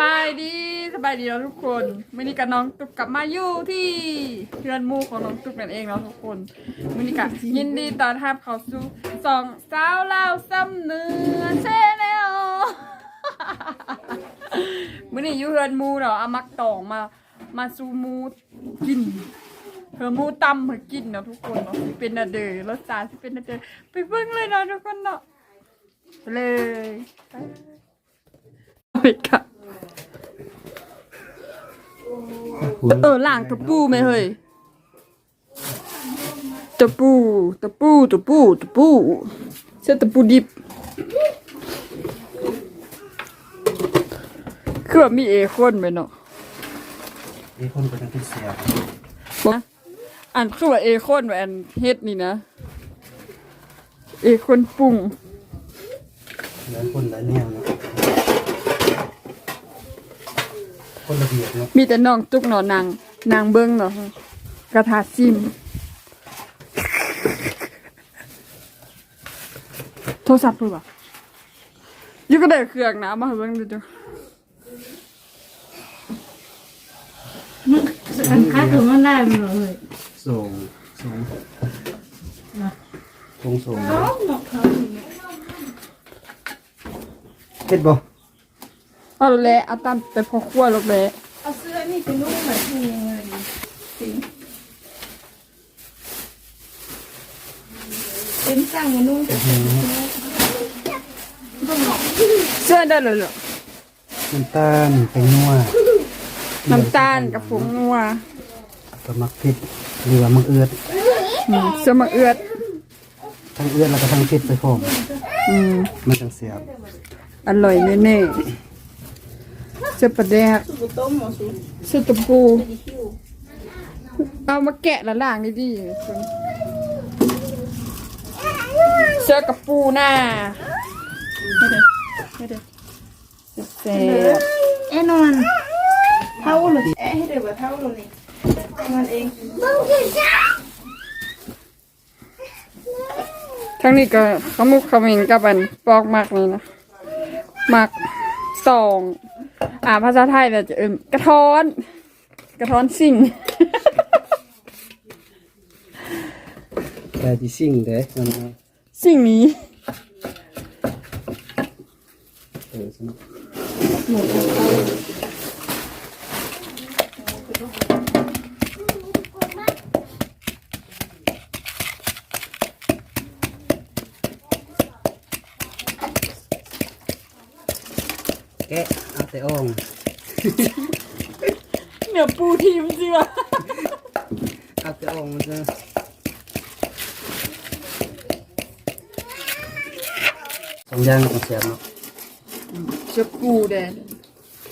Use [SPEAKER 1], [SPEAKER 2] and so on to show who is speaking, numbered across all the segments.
[SPEAKER 1] บายดีสบายดีแล้วทุกคนมินิกับน้องตุกกลับมาอยู่ที่เพื่อนมู่ของน้องตุกนั่นเองเนาะทุกคนมินิกะยินดีตอนรับเขาสู่สองสาวเล่าซ้ำเนื้อเซเนลมินิอยู่เพื่อนมู่เนาะเอามักตองมามาสู่หมูกินเพื่อมูตำเพื่อกินเนาะทุกคนเนาะเป็นนาเดอรสชาติเป็นนาเดอไปเบิ่งเลยเนาะทุกคนเนาะไปเลยไปไปค่ะ เออล่างตะปูไหมเฮ้ยตะปูตะปูตะปูตะปูเส้นตะปูดิบคือว่ามีเอคนไหมเนาะ
[SPEAKER 2] ไอ้คนก็ต้องเป็นเสีย
[SPEAKER 1] บ่อันคือว่าเอคนว่าอันเฮ็ดนี่นะเอคนปรุง
[SPEAKER 2] หลายคนหลายแนวเนาะ คนระเบียบเนาะ
[SPEAKER 1] มีแต่น้องตุกเนาะนางนางเบิ้งเนาะกระทาซิม โทรศัพท์เพิ่นบ่อยู่ก็ได้เครื่องนะเอามาให้เบิ่งดูจ้ะ
[SPEAKER 3] อันค้าถึงมันได้มันเลย
[SPEAKER 2] ส่งส่งส่งส่งเฮ็ดบ่
[SPEAKER 1] เอาแหละเอาตามไปพอครัวลูกแหละ
[SPEAKER 3] เอาเสื้อนี่ไปนุ่งแบบนี้เลยสิเป็นสั่งมานุ่ง
[SPEAKER 1] เสื้อได้เลยเหรอ
[SPEAKER 2] น้ำตาลไปนัว
[SPEAKER 1] น้ำตาลกับผงนัว
[SPEAKER 2] ก็มักเผ็ดหรือว่ามักเอือด
[SPEAKER 1] อืมเสื้อมะเอือด
[SPEAKER 2] ทั้งเอือดแล้วก็ทั้งเผ็ดไปพร้อม
[SPEAKER 1] อืม
[SPEAKER 2] มันจังเสียบ
[SPEAKER 1] อร่อยแน่ๆเสื้อปลาแดก
[SPEAKER 3] ต้มหมอสู
[SPEAKER 1] เสื้อตะปูเอามาแกะละล่างดีๆเสื้อกับปูหน้าไม่ได้ไม่ได้แซ่บ
[SPEAKER 3] เอ๊ะนอนเท่าเลยเอ๊ะให้เดี๋ยวว่าเท่าเลยมันเอง
[SPEAKER 1] ทั้งนี้ก็ขมุกเขมินกับอันปอกมักนี่นะมักสอง อ่าภาษาไทยเราจะเอิมกระท้อน กระท้อนสิ่ง
[SPEAKER 2] แต่ที่สิ่งเด้มันเอา
[SPEAKER 1] สิ่งนี้
[SPEAKER 2] เออสนุกแกะเอาแต่อ่อง
[SPEAKER 1] เหนือปูทีมสิวะ
[SPEAKER 2] เอาแต่อ่องมันจะสองอย่างก็เสียบเนาะ
[SPEAKER 1] จะปูแดน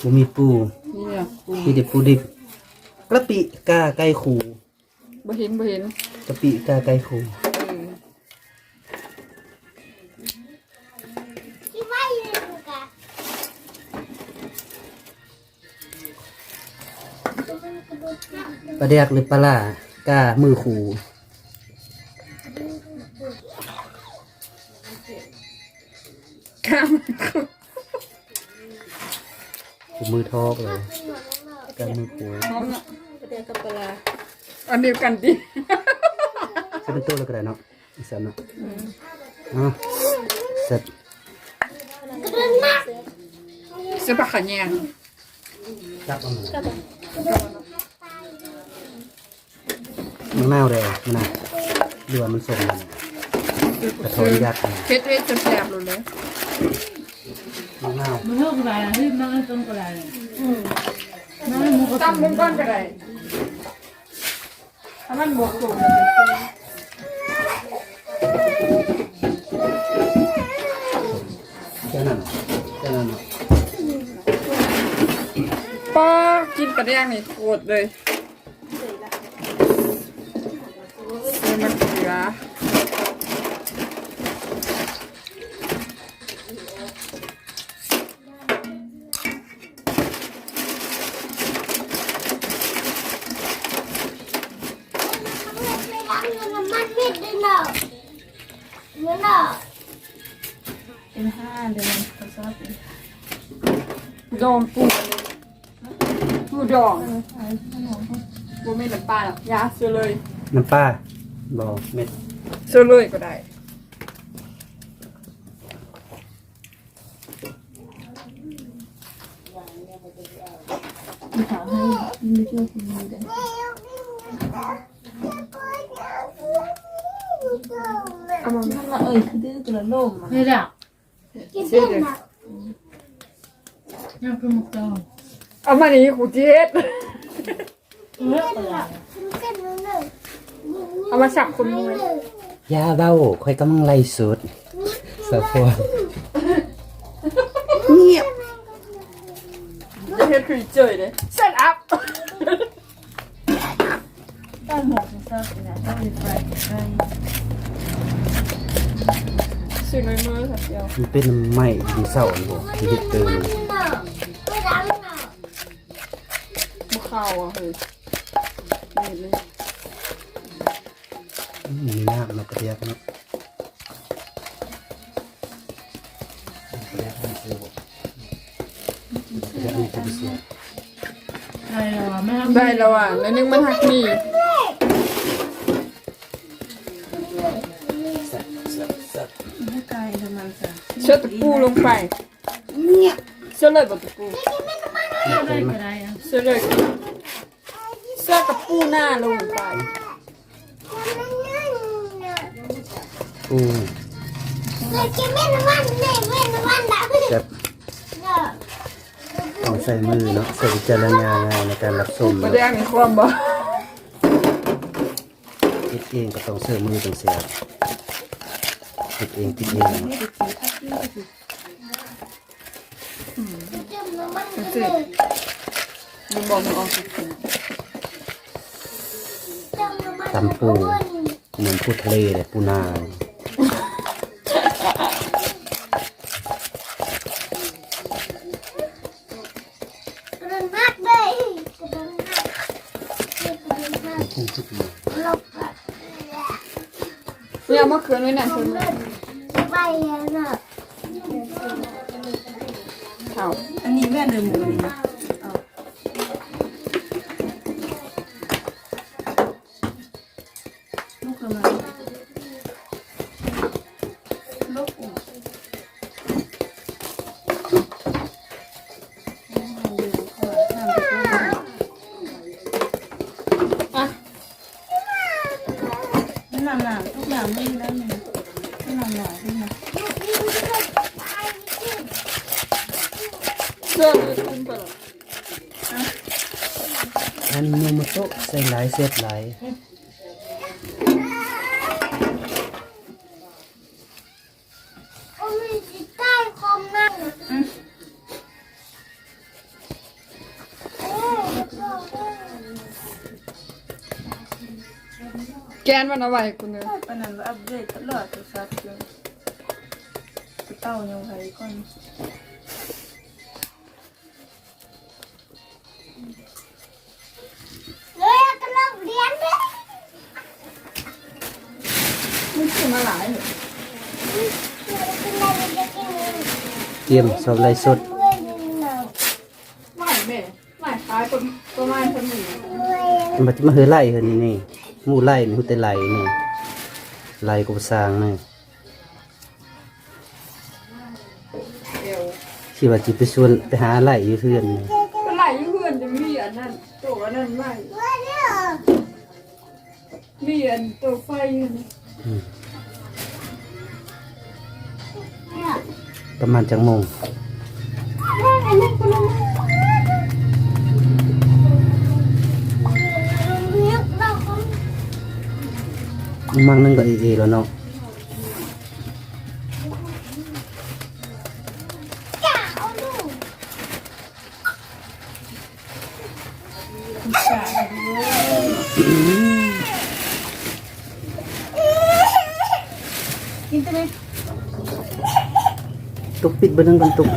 [SPEAKER 2] บ่มีปู
[SPEAKER 1] นี่อะปู
[SPEAKER 2] มีแต่ปูดิบกระปิกาไก่ขู่
[SPEAKER 1] บ่เห็นบ่เห็น
[SPEAKER 2] กระปิกาไก่ขู่ ปลาแดกหรือปลาล่ากามือขู่
[SPEAKER 1] ข้าม
[SPEAKER 2] ขู่มือทอกเลยกามือขู่
[SPEAKER 1] พร้อมเนาะ
[SPEAKER 3] เดี๋ยวกับปลา
[SPEAKER 1] อันเดียวกันดิ
[SPEAKER 2] จะเป็นตัวแล้วก็ได้เนาะอีสานเนาะอะเสร็จ
[SPEAKER 1] เสื้อผ้าขนแยง
[SPEAKER 2] จับเอามา มันนาวแดงมันน่ะเรือมันส่งมันกระโถนยัดมัน
[SPEAKER 1] เพชรเพชรจะแสบเลยเลย
[SPEAKER 2] มันนาว
[SPEAKER 3] มันเท่ากับอะไรที่นั่งต้นกับอะไรนั่งมุก
[SPEAKER 1] ตั้มมุ้งก้อนก็ได้ถ้ามันบวกสูงเลย
[SPEAKER 2] แค่นั้นแค่นั้นเนาะ
[SPEAKER 1] ป้ากินกระเดียงนี่โคตรเลยเสื้อมันเกลือ
[SPEAKER 3] เป็นห้าเดือนเขาชอบเป็น
[SPEAKER 1] ดองปูปูดองปูไม่น้ำปลาหรอกยาเสือเลย
[SPEAKER 2] น้ำปลาบอเม็ด
[SPEAKER 1] เสือเลยก็ได้
[SPEAKER 3] มีขาวให้มีเชื่อคุณมีได้เอามาท่านละเอ้ยคือดื้อตัวละโลมอะ
[SPEAKER 4] นี่แหละ
[SPEAKER 1] เสือเล ย
[SPEAKER 4] ยังคือหมุกดอง
[SPEAKER 1] เอามานี่กูเจ็ด
[SPEAKER 4] เลือกอะไร
[SPEAKER 1] เอามาสับคนมวย
[SPEAKER 2] ยาเบ้าค่อยกำลังไล่สุดสะพวง
[SPEAKER 3] เงียบ
[SPEAKER 1] จะเฮ็ดคือเจยเลย set up
[SPEAKER 3] ต้านหอกของเจ้าสินะต้องมีไฟไฟ
[SPEAKER 1] สื่อน้อยมือสักเดียว
[SPEAKER 2] มันเป็นไม้ดินเศร้านี่บ่ที่เฮ็ดเติม
[SPEAKER 1] บุ ข้าวอะเฮ้ยนี่เลย
[SPEAKER 2] อืมมีน้ำมากระเทียมเนาะกระเทียมให้ซื้อบ่กระเทียมให้ซื้อ
[SPEAKER 4] อะไรวะแม่
[SPEAKER 1] ได้แล้วอะแล้วนึงมันหักหนี
[SPEAKER 3] ให้ไกลทำไมจ้ะ
[SPEAKER 1] เชือตะปูลงไป
[SPEAKER 3] เงียบ
[SPEAKER 1] เชือเลยบตะปู
[SPEAKER 4] ได้ก็ได้อะ
[SPEAKER 1] เชือเลย เชือตะปูหน้าลงไป
[SPEAKER 2] อืมแบบต้องใส่มือเนาะใส่วิจารณญาณในการรับชม
[SPEAKER 1] มา
[SPEAKER 2] เนาะ
[SPEAKER 1] แดงมีความบ่
[SPEAKER 2] คิดเองก็ต้องเสื้อมือต้องเสียบคิดเองคิดเอง
[SPEAKER 1] สิมึงบอกมึงออกสิ
[SPEAKER 2] ตำปูเหมือนปูทะเลเลยปูนา
[SPEAKER 1] เล
[SPEAKER 3] ย นาทุกอย่างไม่ได้เลยไม่นานหนาด้วยนะ
[SPEAKER 1] เชือเลยคุ้มไปหรอ
[SPEAKER 2] อันนี้มโตใส่หลายเสียบหลาย
[SPEAKER 1] นมันขึ้นมาหลายเหรอ
[SPEAKER 2] เตรียมสอบไล่สด
[SPEAKER 1] หลายแม่หลายคล้ายประประมาณเท่านี้
[SPEAKER 2] มันจะมาเฮือไล่เฮือนี่นี่ หมู่ไล่นี่ฮู้แต่ไล่นี่ไล่ก็บ่สร้างนี่
[SPEAKER 1] เดียว
[SPEAKER 2] สิว่าสิไปชวนไปหาไล่อยู่เฮือนนี่
[SPEAKER 1] ก็ไหลเพื่อนจะมีอันนั้นตัวอันนั้นไหลมีอันตัวไฟอยู่นี่
[SPEAKER 2] อืมประมาณจังโมง มั่งนึงก็เอเอแล้วเนาะ
[SPEAKER 3] กินตัวนี้
[SPEAKER 2] ตุกปิดเบ่นึงกันตุก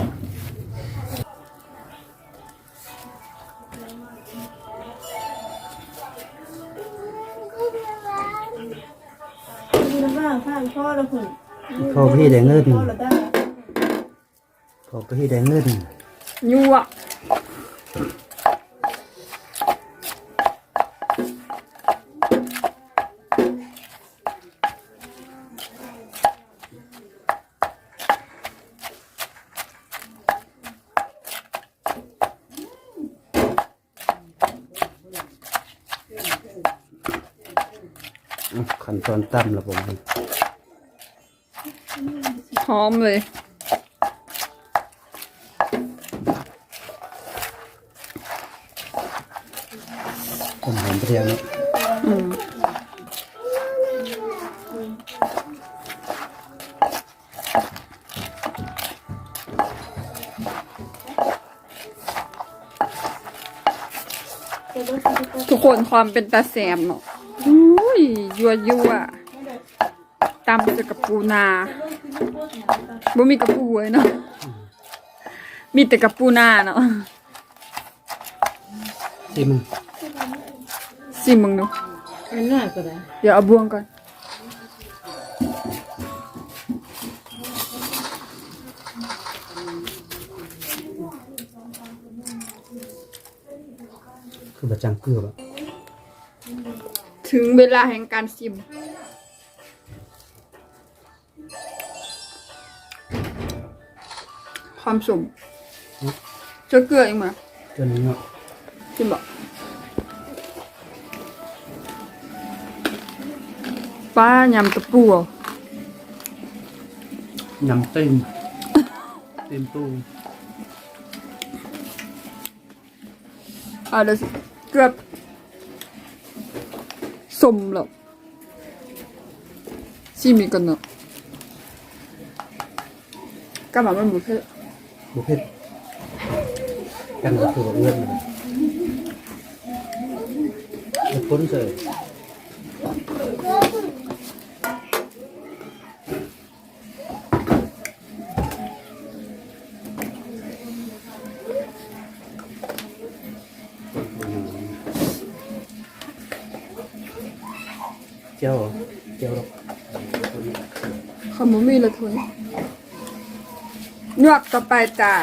[SPEAKER 2] พอพี่ได้เงิน
[SPEAKER 3] พ่อแล้วได้
[SPEAKER 2] พอพี่ได้เงิน
[SPEAKER 1] ยั่ว
[SPEAKER 2] อืมขั้นตอนตั้มละผม
[SPEAKER 1] หอมเลย
[SPEAKER 2] ผมหอมเปรี้ยวเนาะ
[SPEAKER 1] อืมทุกคนความเป็นตาแสมเนาะอุ้ย ยัวยัวตำจะกับปูนา บ่มีกับปูเลยเนาะมีแต่กับปูนาเนาะ
[SPEAKER 2] ซิมง
[SPEAKER 1] สิมึงดู
[SPEAKER 4] อันน่าก็ได้
[SPEAKER 1] เดี๋ยวเอาบวงก่อน
[SPEAKER 2] คือบะจังเกลือแบบ
[SPEAKER 1] ถึงเวลาแห่งการซิม ความสมเจะเกลืออีกไหม
[SPEAKER 2] จนเนาะ
[SPEAKER 1] ซิมบอกป้ายำตะปูเหรอยำ
[SPEAKER 2] เต็มเต็มตู้
[SPEAKER 1] อ่าเดี๋ยวสิเกือบสมแล้วซิมอีกก่อนเนาะกำลังมั นหมดเพื่อ
[SPEAKER 2] บุฟเฟ่กันก็คือว่าเอื้อนเลยเอาพ้นเสยเจ้าเจ้าหรอก
[SPEAKER 1] ขโมมีละถ้ว ยนวกต่อไปจ้า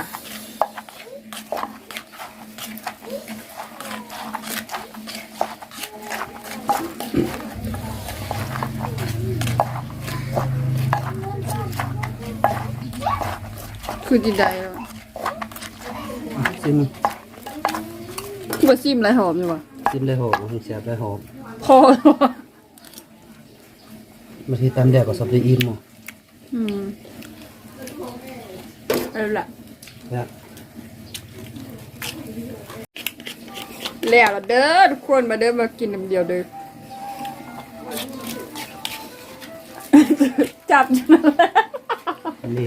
[SPEAKER 1] คือดีใจแล้ว
[SPEAKER 2] ซิม
[SPEAKER 1] คือว่าซิมไรหอมอยู่วะ
[SPEAKER 2] ซิมได้หอมเสียบได้หอม
[SPEAKER 1] พอแล้ววะ
[SPEAKER 2] มาที่ตามแดกก็สับได้อินมั้ง
[SPEAKER 1] อืม เอาละ
[SPEAKER 2] นะ
[SPEAKER 1] แล้วละเด้อทุกคนมาเด้อมากินน้ำเดียวเด้อจับจนนั่นแหละ
[SPEAKER 2] อันนี้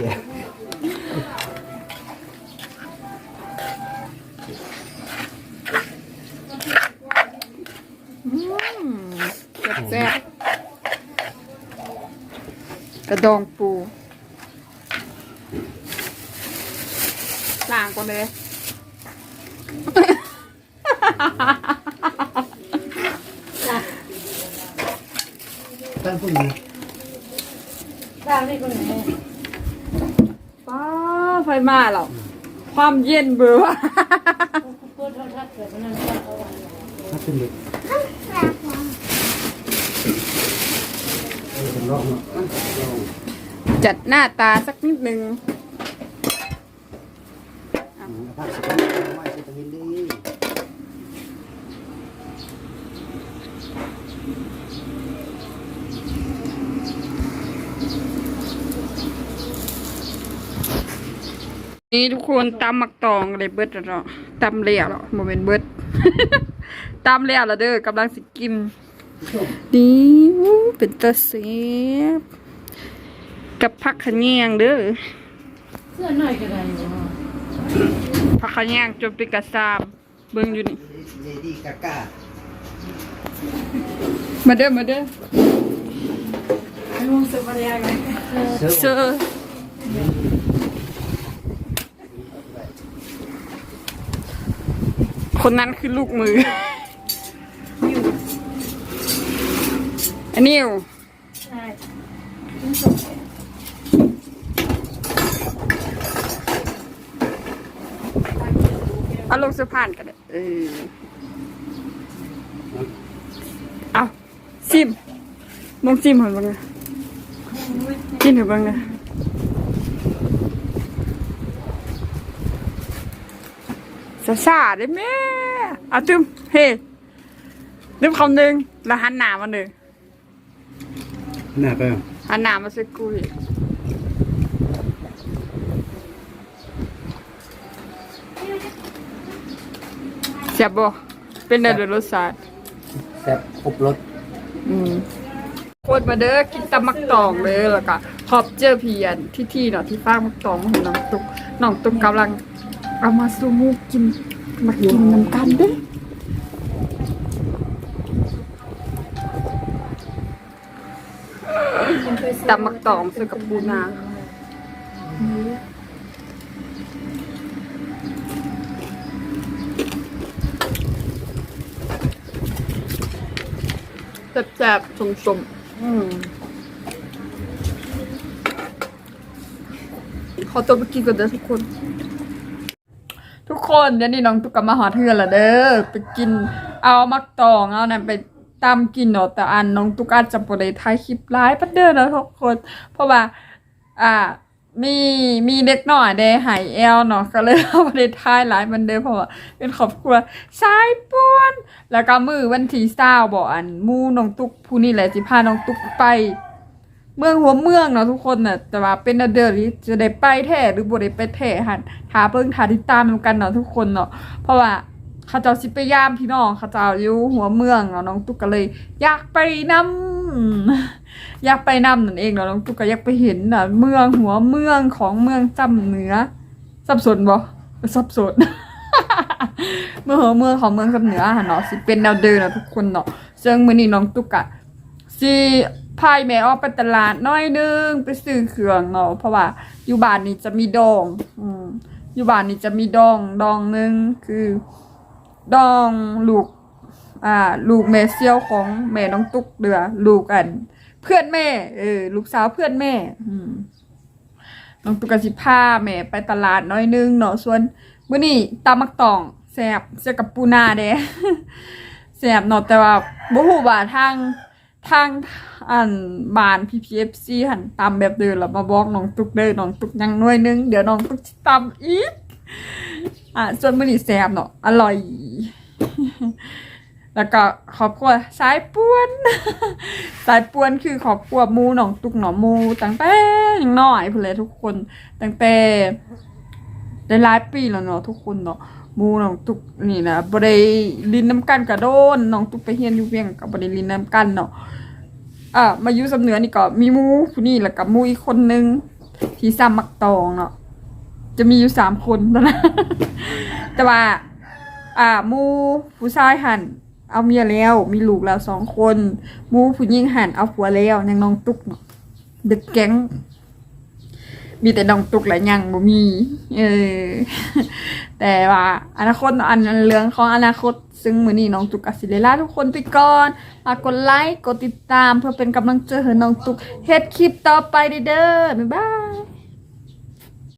[SPEAKER 1] แซ่บๆกระดองปู ล้างก่อนเลย
[SPEAKER 2] ตั้งพวกนี้
[SPEAKER 4] ตามได้คนไหน
[SPEAKER 1] ป้าไฟมาหรอความเย็นเบื่อวะ
[SPEAKER 4] พูดเท่าทัดเกิดนั่นก็เอาไว้
[SPEAKER 2] ถ้าขึ้นเลยเออเป็นร่องเนาะร่อง
[SPEAKER 1] จัดหน้าตาสักนิดนึง
[SPEAKER 2] อืมภาพสวยๆไม่ใช่ตะวินดี
[SPEAKER 1] นี่ทุกคนตำมักตองอะไรเบิดแล้วเนาะตำเลี้ยวเนาะโมเมนเบิดตำเลี้ยวแล้วเด้อกำลังสิกินนี่อู้เป็นตาเสียบกับผักขะแยงเด้อ
[SPEAKER 4] เสื้อหน่อยก็ได้เนาะ
[SPEAKER 1] ผักขะแยงจนเป็นกระซามเบิ่งอยู่นี่
[SPEAKER 2] เลดี้กาก้า
[SPEAKER 1] มาเด้อมาเด้อ
[SPEAKER 3] ลุงสุภาพยาไง
[SPEAKER 1] เซอร์ คนนั้นคือลูกมือ อันนิว
[SPEAKER 3] ใช่
[SPEAKER 1] เเอาลงสะพานกันเออเอาซิมมองซิมเหรอบ้างนะกินเหรอบ้างนะ สาสาได้แม่เอาตึมเฮ้นึกคำหนึ่งแล้วหันหน้ามาหนึ่ง
[SPEAKER 2] หน้าไปเอา
[SPEAKER 1] หันหน้ามาสักกุยเสียบบ่เป็นอะไรรสชาติ
[SPEAKER 2] แซ่บครบรส
[SPEAKER 1] อืมโคตรมาเด้อกินตำมักตองเลยแล้วก็ขอบเจอเพียนที่ที่เนาะที่ฟางมักตองของน้องตุกน้องตุกกำลัง เอามาสูมูกิน มากินน้ำกันเด้ตำมักตองใส่กับปูนาแซ่บๆสมๆอืมขอตัวไปกินก่อนเด้อทุกคนทุก คนเดี๋ยวนี้น้องตุกกลับมาหอเทือนละเด้อไปกินเอามักตองเอานั่นไปตามกินเนาะแต่อันน้องตุกอาจจะบ่ได้ถ่ายคลิปไลฟ์ปัดเด้อนะทุกคน เพราะว่า อ่ามีมีเด็กหน่อยได้หายแอลเนาะก็เลยเอาไปได้ถ่ายไลฟ์มันเด้อเพราะว่าเป็นครอบครัวสายป่วน แล้วก็มือวันที่เศร้าบอกอันมูน้องตุกผู้นี่แหละสิพาน้องตุกไป เมืองหัวเมืองเนาะทุกคนน่ะแต่ว่าเป็นเดือนนี้จะได้ไปแท้หรือบ่ได้ไปแท้หันหาเบิ่งหาติดตามนกันเนาะทุกคนเนาะเพราะว่าเขาเจ้าสิไปยามพี่น้องเขาเจ้าอยู่หัวเมืองเนาะน้องตุ๊กก็เลย อยากไปนำอยากไปนำนั่นเองเนาะน้องตุ๊กก็อยากไปเห็นน่ะเมืองหัวเมืองของเมืองจำเหนือสับสนบ่สับสนเมืองหัวเมืองของเมืองจำเหนือหันเนาะสิเป็นแนวเดินเนาะทุกคนเนาะซึ่งมื้อนี้น้องตุ๊กอะสิ พายแม่ออกไปตลาดน้อยนึงไปซื้อเครื่องเนาะเพราะว่าอยู่บ้านนี่จะมีดองอืมอยู่บ้านนี่จะมีดองดองนึงคือ ดองลูก อ่า ลูกแม่เซี่ยวของแม่น้องตุ๊กเดือลูกอัน เพื่อนแม่เออลูกสาวเพื่อนแม่ อืมน้องตุ๊กกะสิพาแม่ไปตลาดน้อยนึงเนาะส่วนมื้อนี้ตำมักตองแซบเสียกับปูนาเด้แซบเนาะแต่ว่าบ่ฮู้ว่าทาง ทางอันบาน PPFC หันตามแบบเดิมแล้วมาบอกน้องตุกเด้อน้องตุกยังหน่วยหนึง เดี๋ยวน้องตุกตามอีกอะส่วนมือนีแซ่บเนาะอร่อย แล้วก็ครอบครัวสายป่วน สายป่วนคือครอบครัวหมูน้องตุกหนอหมูตั้งแต่ยังน้อยพุ่นเลยทุกคน ตั้งแต่ได้หลายปีแล้วเนาะทุกคนเนาะ มูน้องตุกนี่นะบ่ได้ลินน้ำกันกระโดนน้องตุกไปเฮียนอยู่เวียงก็บ่ได้ลินน้ำกันเนาะอะมาอยู่สำเหนือนี่ก็มีมูผู้นี่แล้วก็หมูอีกคนนึงที่ซ้ำมักตองเนาะจะมีอยู่สามคนตอนนั้นแต่ว่า อ่ามูผู้ชายหันเอาเมียแล้ว มีลูกแล้วสองคน มูผู้หญิงหันเอาผัวแล้วยังน้องตุกเนาะเด็กแก๊ง มีแต่น้องตุกและยังบ่มีเออแต่ว่าอนาคตอันเรื่องของอนาคต ซึ่งมือนี้น้องตุกกับสิเลล่าทุกคนไปก่อนฝากกดไลค์กดติดตามเพื่อเป็นกำลังใจให้น้องตุกเฮ็ดคลิปต่อไปเด้อบ๊ายบาย